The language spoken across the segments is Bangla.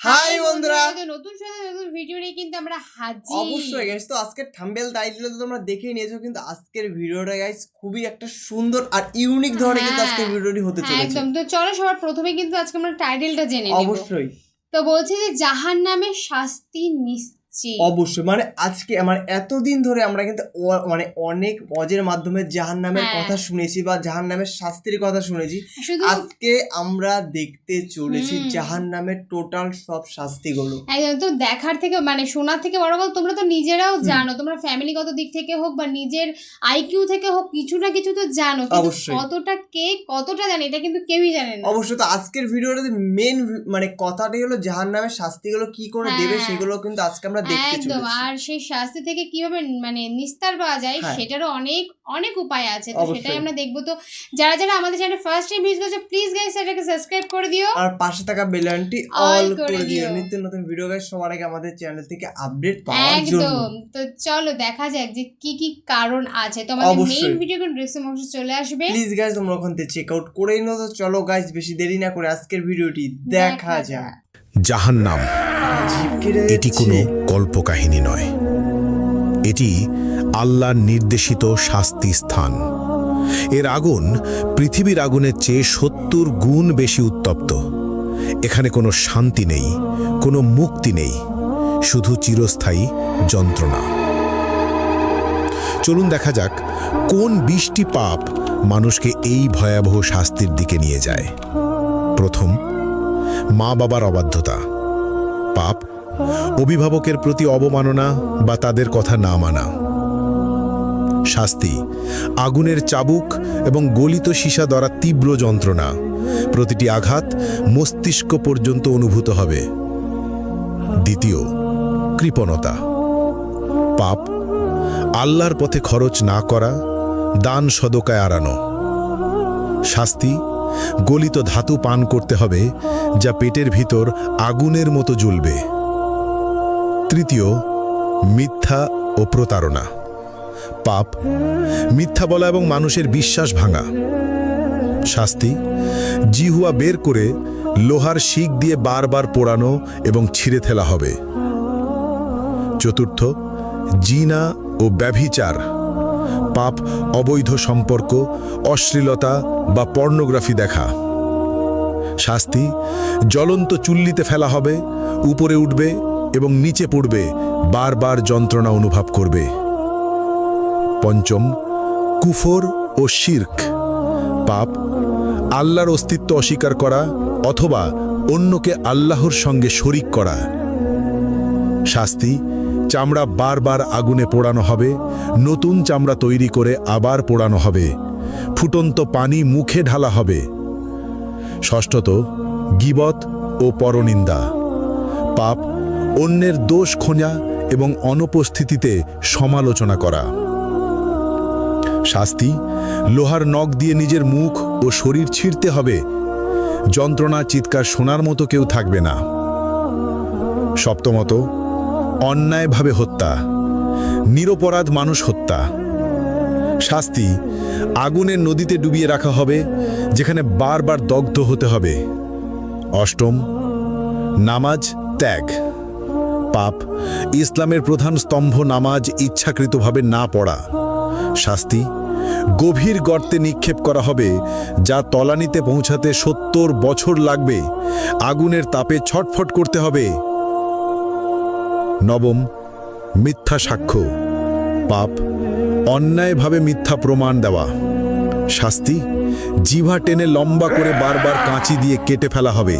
হাই বন্ধুরা। নতুন নতুন ভিডিও নিয়ে কিন্তু আমরা হাজির। অবশ্যই গাইস তো আজকের থাম্বনেল টাইটেল তো তোমরা দেখেই নিয়েছো কিন্তু আজকের ভিডিওটা গাইস খুবই একটা সুন্দর আর ইউনিক ধরনের কিন্তু আজকের হ্যাঁ, ভিডিওটি হতে হ্যাঁ, চলেছে। একদম। তো চলো সবার প্রথমে কিন্তু আজকে আমরা টাইটেলটা জেনে নেব। অবশ্যই। তো বলছে যে জাহান নামে শাস্তি নিশ্চিত অবশ্যই মানে আজকে মানে এতদিন ধরে আমরা কিন্তু মানে অনেক অজের মাধ্যমে জাহান নামের হ্যাঁ। কথা শুনেছি বা জাহান নামের শাস্তির কথা শুনেছি আজকে আমরা দেখতে চলেছি। জাহান নামের টোটাল সব শাস্তিগুলো একদম তো দেখার থেকে মানে শোনার থেকে বড় কথা তোমরা তো নিজেরাও জানো তোমরা ফ্যামিলিগত দিক থেকে হোক বা নিজের আইকিউ থেকে হোক কিছু না কিছু তো জানো অবশ্যই। কতটা কে কতটা জানে এটা কিন্তু কেউই জানে না অবশ্যই তো আজকের ভিডিওটাতে মেন মানে কথাটাই হলো জাহান নামের শাস্তিগুলো কি করে দেবে হ্যাঁ। সেগুলো কিন্তু আজকে আমরা দেখতে একদম আর সেই শাস্তি থেকে কীভাবে মানে নিস্তার পাওয়া যায় হ্যাঁ। সেটারও অনেক অনেক উপায় আছে। তো সেটাই আমরা দেখব। তো যারা যারা আমাদের চ্যানেল ফার্স্ট টাইম ভিজিট করছে প্লিজ গাইস এটাকে সাবস্ক্রাইব করে দিও। আর পাশে থাকা বেলানটি All অল করে করে দিও। নিত্য নতুন ভিডিও গাইস সবার আগে আমাদের চ্যানেল থেকে আপডেট পাওয়ার জন্য। একদম তো চলো দেখা যাক যে কি কি কারণ আছে। তো আমাদের মেইন ভিডিও কোন ড্রেসিং অংশ চলে আসবে। প্লিজ গাইস তোমরা ওখান থেকে চেক আউট করেই নাও। তো চলো গাইস বেশি দেরি না করে আজকের ভিডিওটি দেখা যাক। জাহান্নাম। এটি। কোনো কল্পকাহিনী নয়। এটি আল্লাহর নির্দেশিত শাস্তি স্থান। এর আগুন পৃথিবীর আগুনের চেয়ে সত্তর গুণ বেশি উত্তপ্ত। এখানে কোনো শান্তি নেই, কোনো মুক্তি নেই, শুধু চিরস্থায়ী যন্ত্রণা। চলুন দেখা যাক কোন বিশটি পাপ মানুষকে এই ভয়াবহ শাস্তির দিকে নিয়ে যায়। প্রথম মা বাবার অবাধ্যতা। পাপ, অভিভাবকের প্রতি অবমাননা বা তাদের কথা না মানা। শাস্তি, আগুনের চাবুক এবং গলিত সীসা দ্বারা তীব্র যন্ত্রণা। প্রতিটি আঘাত মস্তিষ্ক পর্যন্ত অনুভূত হবে। দ্বিতীয়, কৃপণতা। পাপ, আল্লাহর পথে খরচ না করা, দান সদকায় আড়ানো। শাস্তি গলিত ধাতু পান করতে হবে, যা পেটের ভিতর আগুনের মতো জ্বলবে। তৃতীয়, মিথ্যা ও প্রতারণা। পাপ, মিথ্যা বলা এবং মানুষের বিশ্বাস ভাঙা। শাস্তি, জিহুয়া বের করে লোহার শিক দিয়ে বারবার পোড়ানো এবং ছিঁড়ে ফেলা হবে। চতুর্থ, জিনা ও ব্যভিচার। পাপ, অবৈধ সম্পর্ক, অশ্লীলতা বা পর্নোগ্রাফি দেখা। শাস্তি, জ্বলন্ত চুল্লিতে ফেলা হবে, উপরে উঠবে এবং নিচে পড়বে, বারবার যন্ত্রণা অনুভব করবে। পঞ্চম, কুফর ও শির্ক। পাপ, আল্লাহর অস্তিত্ব অস্বীকার করা অথবা অন্যকে আল্লাহর সঙ্গে শরিক করা। শাস্তি চামড়া বারবার আগুনে পোড়ানো হবে, নতুন চামড়া তৈরি করে আবার পোড়ানো হবে। ফুটন্ত পানি মুখে ঢালা হবে। ষষ্ঠত, গিবত ও পরনিন্দা। পাপ, অন্যের দোষ খোঁজা এবং অনুপস্থিতিতে সমালোচনা করা। শাস্তি, লোহার নখ দিয়ে নিজের মুখ ও শরীর ছিঁড়তে হবে। যন্ত্রণা, চিৎকার শোনার মতো কেউ থাকবে না। সপ্তমত অন্যায়ভাবে হত্যা, নিরপরাধ মানুষ হত্যা। শাস্তি আগুনের নদীতে ডুবিয়ে রাখা হবে, যেখানে বারবার দগ্ধ হতে হবে। অষ্টম, নামাজ, ত্যাগ। পাপ, ইসলামের প্রধান স্তম্ভ নামাজ ইচ্ছাকৃতভাবে না পড়া। শাস্তি, গভীর গর্তে নিক্ষেপ করা হবে, যা তলানিতে পৌঁছাতে সত্তর বছর লাগবে। আগুনের তাপে ছটফট করতে হবে। নবম, মিথ্যা সাক্ষ্য। পাপ, অন্যায়ভাবে মিথ্যা প্রমাণ দেওয়া। শাস্তি জিভা টেনে লম্বা করে বারবার কাঁচি দিয়ে কেটে ফেলা হবে।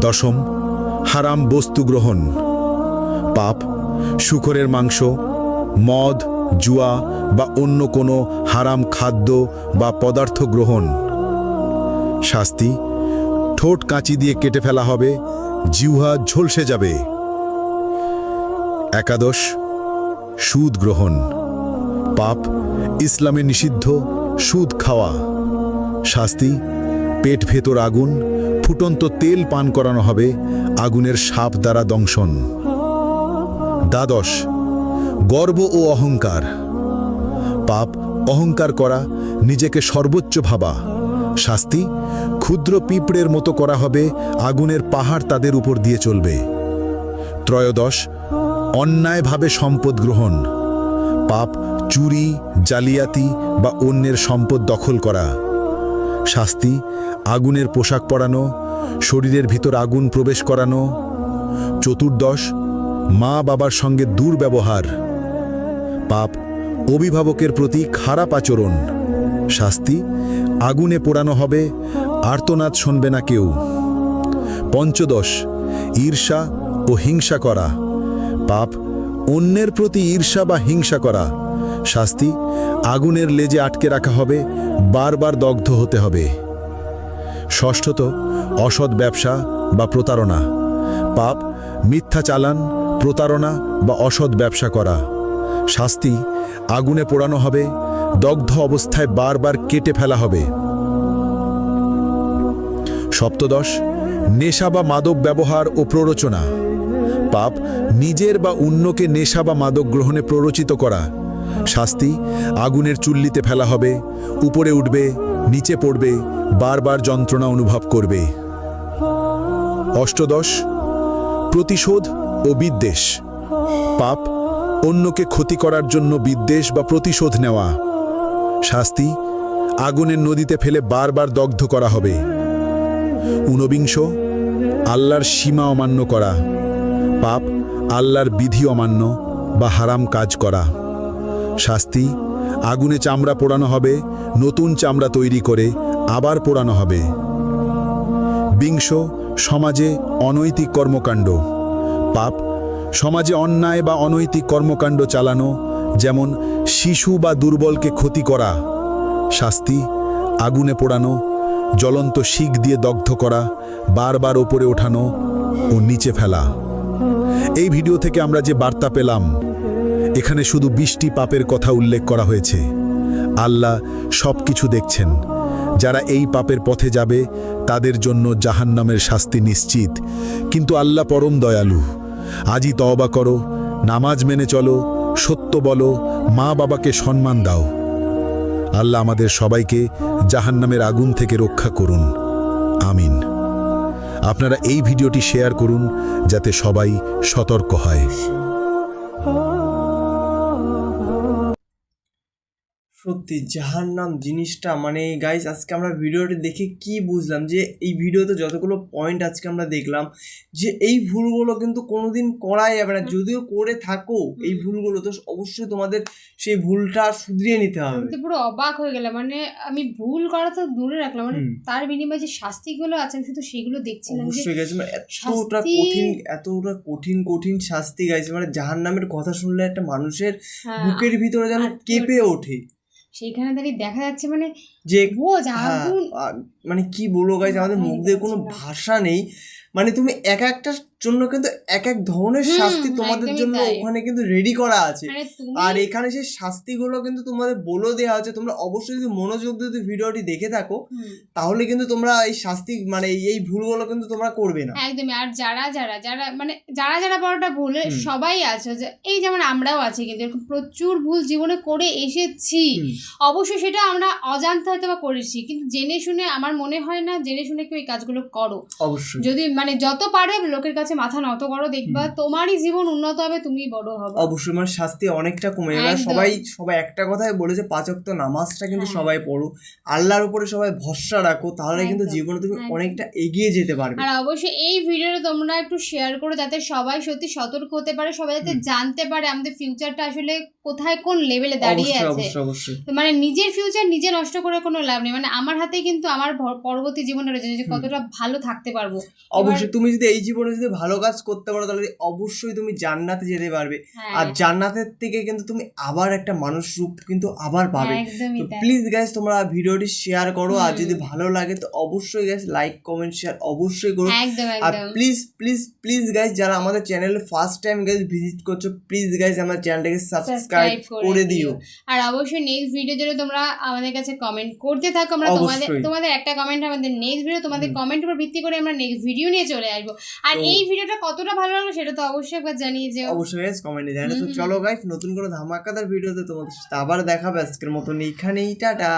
দশম, হারাম বস্তু গ্রহণ। পাপ, শুকরের মাংস, মদ, জুয়া বা অন্য কোনো হারাম খাদ্য বা পদার্থ গ্রহণ। শাস্তি, ঠোঁট কাঁচি দিয়ে কেটে ফেলা হবে জিহ্বা ঝলসে যাবে। একাদশ, সুদ গ্রহণ। পাপ, ইসলামে নিষিদ্ধ, সুদ খাওয়া। শাস্তি, পেট ভেতর আগুন, ফুটন্ত তেল পান করানো হবে, আগুনের সাপ দ্বারা দংশন। দ্বাদশ, গর্ব ও অহংকার। পাপ, অহংকার করা, নিজেকে সর্বোচ্চ ভাবা। শাস্তি, ক্ষুদ্র পিঁপড়ের মতো করা হবে, আগুনের পাহাড় তাদের উপর দিয়ে চলবে। ত্রয়োদশ, অন্যায়ভাবে সম্পদ গ্রহণ। পাপ, চুরি, জালিয়াতি বা অন্যের সম্পদ দখল করা। শাস্তি, আগুনের পোশাক পরানো, শরীরের ভিতর আগুন প্রবেশ করানো। চতুর্দশ, মা বাবার সঙ্গে দুর্ব্যবহার। পাপ, অভিভাবকের প্রতি খারাপ আচরণ। শাস্তি আগুনে পোড়ানো হবে, আর্তনাদ শুনবে না কেউ। পঞ্চদশ, ঈর্ষা ও হিংসা করা। পাপ, অন্যের প্রতি ঈর্ষা বা হিংসা করা। শাস্তি, আগুনের লেজে আটকে রাখা হবে, বারবার দগ্ধ হতে হবে। ষষ্ঠত, অসৎ ব্যবসা বা প্রতারণা। পাপ, মিথ্যা চালান, প্রতারণা বা অসৎ ব্যবসা করা। শাস্তি আগুনে পোড়ানো হবে, দগ্ধ অবস্থায় বারবার কেটে ফেলা হবে। সপ্তদশ, নেশা বা মাদক ব্যবহার ও প্ররোচনা। পাপ নিজের বা অন্যকে নেশা বা মাদক গ্রহণে প্ররোচিত করা। শাস্তি আগুনের চুল্লিতে ফেলা হবে, উপরে উঠবে, নিচে পড়বে, বারবার যন্ত্রণা অনুভব করবে। অষ্টদশ, প্রতিশোধ ও বিদ্বেষ। পাপ অন্যকে ক্ষতি করার জন্য বিদ্বেষ বা প্রতিশোধ নেওয়া। শাস্তি, আগুনের নদীতে ফেলে বারবার দগ্ধ করা হবে। ঊনবিংশ, আল্লাহর সীমা অমান্য করা। পাপ, আল্লাহর বিধি অমান্য বা হারাম কাজ করা। শাস্তি, আগুনে চামড়া পোড়ানো হবে, নতুন চামড়া তৈরি করে আবার পোড়ানো হবে। বিংশ, সমাজে অনৈতিক কর্মকাণ্ড। পাপ সমাজে অন্যায় বা অনৈতিক কর্মকাণ্ড চালানো, যেমন শিশু বা দুর্বলকে ক্ষতি করা, শাস্তি, আগুনে পোড়ানো, জ্বলন্ত শিক দিয়ে দগ্ধ করা, বারবার ওপরে ওঠানো ও নিচে ফেলা। এই ভিডিও থেকে আমরা যে বার্তা পেলাম, এখানে শুধু বৃষ্টি পাপের কথা উল্লেখ করা হয়েছে। আল্লাহ সব কিছু দেখছেন। যারা এই পাপের পথে যাবে, তাদের জন্য জাহান্নামের শাস্তি নিশ্চিত। কিন্তু আল্লাহ পরম দয়ালু। আজই তওবা করো, নামাজ মেনে চলো, সত্য বলো, মা বাবাকে সম্মান দাও। আল্লাহ আমাদের সবাইকে জাহান্নামের আগুন থেকে রক্ষা করুন। আমিন। আপনারা এই ভিডিওটি শেয়ার করুন, যাতে সবাই সতর্ক হয়। সত্যি জাহার নাম জিনিসটা। মানে গাইস আজকে আমরা ভিডিওটি দেখে কি বুঝলাম যে এই ভিডিওতে যতগুলো পয়েন্ট আজকে আমরা দেখলাম যে এই ভুলগুলো কিন্তু কোনোদিন করাই যাবে না। যদিও করে থাকো এই ভুলগুলো তো অবশ্যই তোমাদের সেই ভুলটা শুধরিয়ে নিতে হবে। আমি তো পুরো অবাক হয়ে গেলাম। মানে আমি ভুল করা তো দূরে রাখলাম। মানে তার বিনিময়ে যে শাস্তিগুলো আছে আমি শুধু সেগুলো দেখছিলাম অবশ্যই গাইছে মানে এতটা কঠিন এতটা কঠিন কঠিন শাস্তি গাইছে মানে জাহান্নামের কথা শুনলে একটা মানুষের হ্যাঁ, বুকের ভিতরে যেন কেঁপে ওঠে। সেইখানে দাঁড়িয়ে দেখা যাচ্ছে মানে যে হ্যাঁ, মানে কি বলব গাইজ আমাদের মুখ দিয়ে কোনো ভাষা নেই। মানে তুমি এক একটার জন্য কিন্তু এক এক ধরনের শাস্তি তোমাদের জন্য ওখানে কিন্তু রেডি করা আছে। মানে আর এখানে সেই শাস্তিগুলো কিন্তু তোমাদের বলে দেওয়া হচ্ছে তোমরা অবশ্যই যদি মনোযোগ দিয়ে যদি ভিডিওটি দেখে থাকো তাহলে কিন্তু তোমরা এই শাস্তি মানে এই- এই ভুলগুলো কিন্তু তোমরা করবে না। একদমই। আর যারা যারা যারা মানে যারা যারা বড়টা ভুল সবাই আছে যে এই যেমন আমরাও আছি কিন্তু এরকম প্রচুর ভুল জীবনে করে এসেছি। অবশ্যই সেটা আমরা অজান্তে হয়তো বা করেছি কিন্তু জেনে শুনে আমার মনে হয় না জেনে শুনে কেউ এই কাজগুলো করো। অবশ্যই। যদি মানে যত পারে লোকের কাছে মাথা নত করো দেখবা তোমারই জীবন উন্নত হবে তুমি বড় হবে। অবশ্যই মানে শাস্তি অনেকটা কমে যাবে। সবাই সবাই একটা কথাই বলেছে পাচক তো নামাজটা কিন্তু হ্যাঁ। সবাই পড়ো। আল্লাহর উপরে সবাই ভরসা রাখো তাহলে কিন্তু জীবনে তুমি অনেকটা এগিয়ে যেতে পারবে। আর অবশ্যই এই ভিডিওটা তোমরা একটু শেয়ার করো যাতে সবাই সত্যি সতর্ক হতে পারে সবাই যাতে জানতে পারে আমাদের ফিউচারটা আসলে কোথায় কোন লেভেলে দাঁড়িয়ে আছে। মানে নিজের ফিউচার নিজে নষ্ট করে কোনো লাভ নেই। মানে আমার হাতে কিন্তু আমার পরবর্তী জীবনে রয়েছে যে কতটা ভালো থাকতে পারব। অবশ্যই তুমি যদি এই জীবনে যদি ভালো কাজ করতে পারো তাহলে অবশ্যই তুমি জান্নাতে যেতে পারবে। হ্যাঁ। আর জান্নাতের থেকে কিন্তু তুমি আবার একটা মানুষ রূপ কিন্তু আবার পাবে। তো প্লিজ গাইস তোমরা ভিডিওটি শেয়ার করো আর যদি ভালো লাগে তো অবশ্যই গাইস লাইক কমেন্ট শেয়ার অবশ্যই করো। আর প্লিজ প্লিজ প্লিজ গাইস যারা আমাদের চ্যানেলে ফার্স্ট টাইম গাইস ভিজিট করছ প্লিজ গাইস আমার চ্যানেলটাকে সাবস্ক্রাইব করে দিও। আর অবশ্যই নেক্সট ভিডিও জন্য তোমরা আমাদের কাছে কমেন্ট করতে থাকো আমরা তোমাদের তোমাদের একটা কমেন্ট আমাদের নেক্সট ভিডিও তোমাদের কমেন্ট উপর ভিত্তি করে আমরা নেক্সট ভিডিও নিয়ে চলে আসব। আর এই ভিডিওটা কতটা ভালো লাগল সেটা তো অবশ্যই একবার জানিয়ে যেও। অবশ্যই গাইস কমেন্টে জানিয়ে তো। চলো গাইস নতুন করে ধামাকাদার ভিডিওতে তোমাদের সাথে আবার দেখাবে আজকের মতন এইখানেই টাটা!